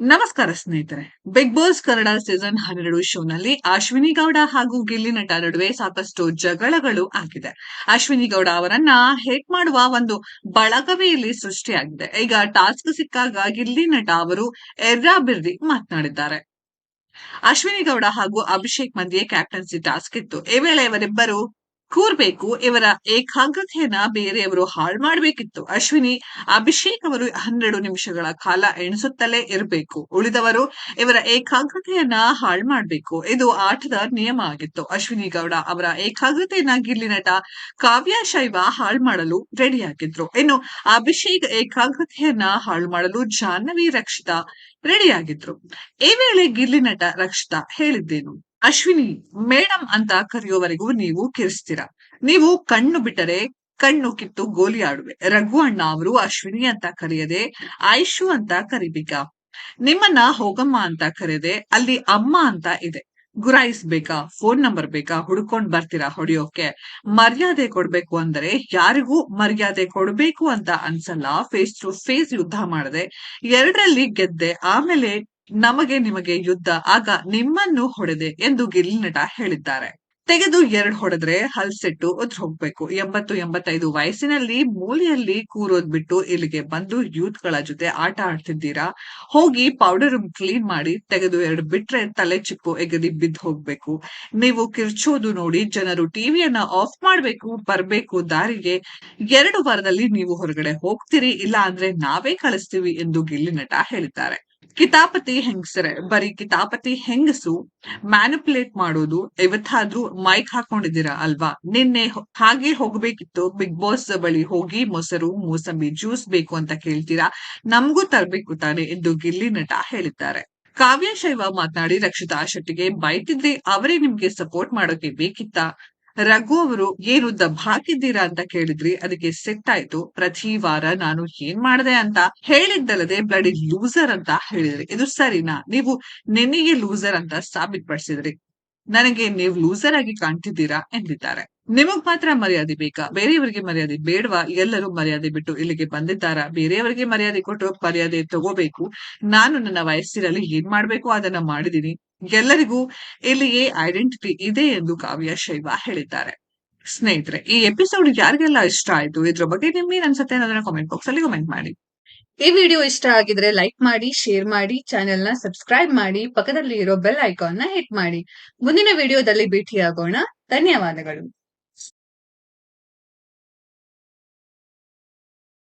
ನಮಸ್ಕಾರ ಸ್ನೇಹಿತರೆ. Big boss Kannada season ಹನ್ನೆರಡು ಶೋನಲ್ಲಿ ಅಶ್ವಿನಿ ಗೌಡ ಹಾಗೂ ಗಿಲ್ಲಿ ನಟ ನಡುವೆ ಸಾಕಷ್ಟು ಜಗಳಗಳು ಆಗಿದೆ. ಅಶ್ವಿನಿ ಗೌಡ ಅವರನ್ನ ಹೇಟ್ ಮಾಡುವ ಒಂದು ಬಳಗವೇ ಇಲ್ಲಿ ಸೃಷ್ಟಿಯಾಗಿದೆ. ಈಗ ಟಾಸ್ಕ್ ಸಿಕ್ಕಾಗ ಗಿಲ್ಲಿ ನಟ ಅವರು ಎರ್ರಾಬಿರ್ರಿ ಮಾತನಾಡಿದ್ದಾರೆ. ಅಶ್ವಿನಿ ಗೌಡ ಹಾಗೂ ಅಭಿಷೇಕ್ ಮಧ್ಯೆ ಕ್ಯಾಪ್ಟನ್ಸಿ ಟಾಸ್ಕ್ ಇತ್ತು. ಈ ವೇಳೆ ಇವರಿಬ್ಬರು ಕೂರ್ಬೇಕು, ಇವರ ಏಕಾಗ್ರತೆಯನ್ನ ಬೇರೆಯವರು ಹಾಳು ಮಾಡಬೇಕಿತ್ತು. ಅಶ್ವಿನಿ, ಅಭಿಷೇಕ್ ಅವರು ಹನ್ನೆರಡು ನಿಮಿಷಗಳ ಕಾಲ ಎಣಿಸುತ್ತಲೇ ಇರಬೇಕು. ಉಳಿದವರು ಇವರ ಏಕಾಗ್ರತೆಯನ್ನ ಹಾಳು ಮಾಡಬೇಕು. ಇದು ಆಟದ ನಿಯಮ ಆಗಿತ್ತು. ಅಶ್ವಿನಿ ಗೌಡ ಅವರ ಏಕಾಗ್ರತೆಯನ್ನ ಗಿಲ್ಲಿ ನಟ ಕಾವ್ಯ ಶೈವ ಹಾಳು ಮಾಡಲು ರೆಡಿಯಾಗಿದ್ರು. ಇನ್ನು ಅಭಿಷೇಕ್ ಏಕಾಗ್ರತೆಯನ್ನ ಹಾಳು ಮಾಡಲು ಜಾಹ್ನವಿ ರಕ್ಷಿತಾ ರೆಡಿಯಾಗಿದ್ರು. ಈ ವೇಳೆ ಗಿಲ್ಲಿ ನಟ ರಕ್ಷಿತಾ ಹೇಳಿದ್ದೇನು? ಅಶ್ವಿನಿ ಮೇಡಮ್ ಅಂತ ಕರೆಯುವವರೆಗೂ ನೀವು ಕಿರಿಸ್ತೀರ. ನೀವು ಕಣ್ಣು ಬಿಟ್ಟರೆ ಕಣ್ಣು ಕಿತ್ತು ಗೋಲಿ ಆಡುವೆ. ರಘು ಅಣ್ಣ ಅವರು ಅಶ್ವಿನಿ ಅಂತ ಕರೆಯದೆ, ಆಯುಷು ಅಂತ ಕರಿಬೇಕ ನಿಮ್ಮನ್ನ ಹೋಗಮ್ಮ ಅಂತ ಕರೆಯದೆ ಅಲ್ಲಿ ಅಮ್ಮ ಅಂತ ಇದೆ. ಗುರಾಯಿಸ್ಬೇಕಾ? ಫೋನ್ ನಂಬರ್ ಬೇಕಾ? ಹುಡ್ಕೊಂಡ್ ಬರ್ತೀರಾ ಹೊಡಿಯೋಕೆ? ಮರ್ಯಾದೆ ಕೊಡ್ಬೇಕು ಅಂದ್ರೆ ಯಾರಿಗೂ ಮರ್ಯಾದೆ ಕೊಡ್ಬೇಕು ಅಂತ ಅನ್ಸಲ್ಲ. ಫೇಸ್ ಟು ಫೇಸ್ ಯುದ್ಧ ಮಾಡದೆ. ಎರಡರಲ್ಲಿ ಗೆದ್ದೆ, ಆಮೇಲೆ ನಮಗೆ ನಿಮಗೆ ಯುದ್ಧ, ಆಗ ನಿಮ್ಮನ್ನು ಹೊಡೆದೆ ಎಂದು ಗಿಲ್ಲಿ ನಟ ಹೇಳಿದ್ದಾರೆ. ತೆಗೆದು ಎರಡು ಹೊಡೆದ್ರೆ ಹಲ್ಸೆಟ್ಟು ಒದ್ ಹೋಗ್ಬೇಕು. ಎಂಬತ್ತು, ಎಂಬತ್ತೈದು ವಯಸ್ಸಿನಲ್ಲಿ ಮೂಲೆಯಲ್ಲಿ ಕೂರೋದ್ ಬಿಟ್ಟು ಇಲ್ಲಿಗೆ ಬಂದು ಯೂತ್ಗಳ ಜೊತೆ ಆಟ ಆಡ್ತಿದ್ದೀರಾ? ಹೋಗಿ ಪೌಡರ್ ಕ್ಲೀನ್ ಮಾಡಿ ತೆಗೆದು ಎರಡು ಬಿಟ್ರೆ ತಲೆ ಚಿಪ್ಪು ಎಗದಿ ಬಿದ್ದು ಹೋಗ್ಬೇಕು. ನೀವು ಕಿರ್ಚೋದು ನೋಡಿ ಜನರು ಟಿವಿಯನ್ನ ಆಫ್ ಮಾಡ್ಬೇಕು, ಬರ್ಬೇಕು ದಾರಿಗೆ. ಎರಡು ವಾರದಲ್ಲಿ ನೀವು ಹೊರಗಡೆ ಹೋಗ್ತೀರಿ, ಇಲ್ಲ ಅಂದ್ರೆ ನಾವೇ ಕಳಿಸ್ತೀವಿ ಎಂದು ಗಿಲ್ಲಿ ನಟ ಹೇಳಿದ್ದಾರೆ. ಕಿತಾಪತಿ ಹೆಂಗಸರೆ, ಬರೀ ಕಿತಾಪತಿ ಹೆಂಗಸು ಮ್ಯಾನಿಪುಲೇಟ್ ಮಾಡೋದು ಇವತ್ತಾದ್ರೂ ಮೈಕ್ ಹಾಕೊಂಡಿದ್ದೀರಾ ಅಲ್ವಾ? ನಿನ್ನೆ ಹಾಗೆ ಹೋಗ್ಬೇಕಿತ್ತು ಬಿಗ್ ಬಾಸ್ ಬಳಿ ಹೋಗಿ ಮೊಸರು, ಮೂಸಂಬಿ ಜ್ಯೂಸ್ ಬೇಕು ಅಂತ ಕೇಳ್ತೀರಾ? ನಮಗೂ ತರ್ಬೇಕು ತಾನೆ ಎಂದು ಗಿಲ್ಲಿ ನಟ ಹೇಳಿದ್ದಾರೆ. ಕಾವ್ಯ ಶೈವ ಮಾತನಾಡಿ ರಕ್ಷಿತಾ ಶೆಟ್ಟಿಗೆ ಬೈತಿದ್ರೆ ಅವರೇ ನಿಮ್ಗೆ ಸಪೋರ್ಟ್ ಮಾಡೋಕೆ ಬೇಕಿತ್ತ? ರಘು ಅವರು ಏನು ದಬ್ಬಾಕಿದ್ದೀರಾ ಅಂತ ಕೇಳಿದ್ರಿ, ಅದಕ್ಕೆ ಸೆಟ್ ಆಯ್ತು. ಪ್ರತಿ ವಾರ ನಾನು ಏನ್ ಮಾಡಿದೆ ಅಂತ ಹೇಳಿದ್ದಲ್ಲದೆ ಬ್ಲಡಿ ಲೂಸರ್ ಅಂತ ಹೇಳಿದ್ರಿ. ಇದು ಸರಿನಾ? ನೀವು ನಿನಗೆ ಲೂಸರ್ ಅಂತ ಸಾಬೀತುಪಡಿಸಿದ್ರಿ ನನಗೆ ನೀವು ಲೂಸರ್ ಆಗಿ ಕಾಣ್ತಿದ್ದೀರಾ ಎಂದಿದ್ದಾರೆ. ನಿಮಗ್ ಮಾತ್ರ ಮರ್ಯಾದೆ ಬೇಕಾ? ಬೇರೆಯವರಿಗೆ ಮರ್ಯಾದೆ ಬೇಡವಾ? ಎಲ್ಲರೂ ಮರ್ಯಾದೆ ಬಿಟ್ಟು ಇಲ್ಲಿಗೆ ಬಂದಿದ್ದಾರಾ? ಬೇರೆಯವರಿಗೆ ಮರ್ಯಾದೆ ಕೊಟ್ಟು ಮರ್ಯಾದೆ ತಗೋಬೇಕು. ನಾನು ನನ್ನ ವಯಸ್ಸಿನಲ್ಲಿ ಏನ್ ಮಾಡ್ಬೇಕು? ಅದನ್ನ ಮಾಡಿದೀನಿ ಎಲ್ಲರಿಗೂ ಇಲ್ಲಿಯೇ ಐಡೆಂಟಿಟಿ ಇದೆ ಎಂದು ಕಾವ್ಯ ಶೈವ ಹೇಳಿದ್ದಾರೆ. ಸ್ನೇಹಿತರೆ, ಈ ಎಪಿಸೋಡ್ ಯಾರಿಗೆಲ್ಲ ಇಷ್ಟ ಆಯ್ತು? ಇದ್ರ ಬಗ್ಗೆ ನಿಮ್ಗೇನ್ ಅನ್ಸುತ್ತೆ ಅನ್ನೋದನ್ನ ಕಾಮೆಂಟ್ ಬಾಕ್ಸ್ ಅಲ್ಲಿ ಕಮೆಂಟ್ ಮಾಡಿ. ಈ ವಿಡಿಯೋ ಇಷ್ಟ ಆಗಿದ್ರೆ ಲೈಕ್ ಮಾಡಿ ಶೇರ್ ಮಾಡಿ ಚಾನೆಲ್ನ ಸಬ್ಸ್ಕ್ರೈಬ್ ಮಾಡಿ ಪಕ್ಕದಲ್ಲಿ ಇರೋ ಬೆಲ್ ಐಕಾನ್ನ ಹಿಟ್ ಮಾಡಿ. ಮುಂದಿನ ವಿಡಿಯೋದಲ್ಲಿ ಭೇಟಿಯಾಗೋಣ. ಧನ್ಯವಾದಗಳು.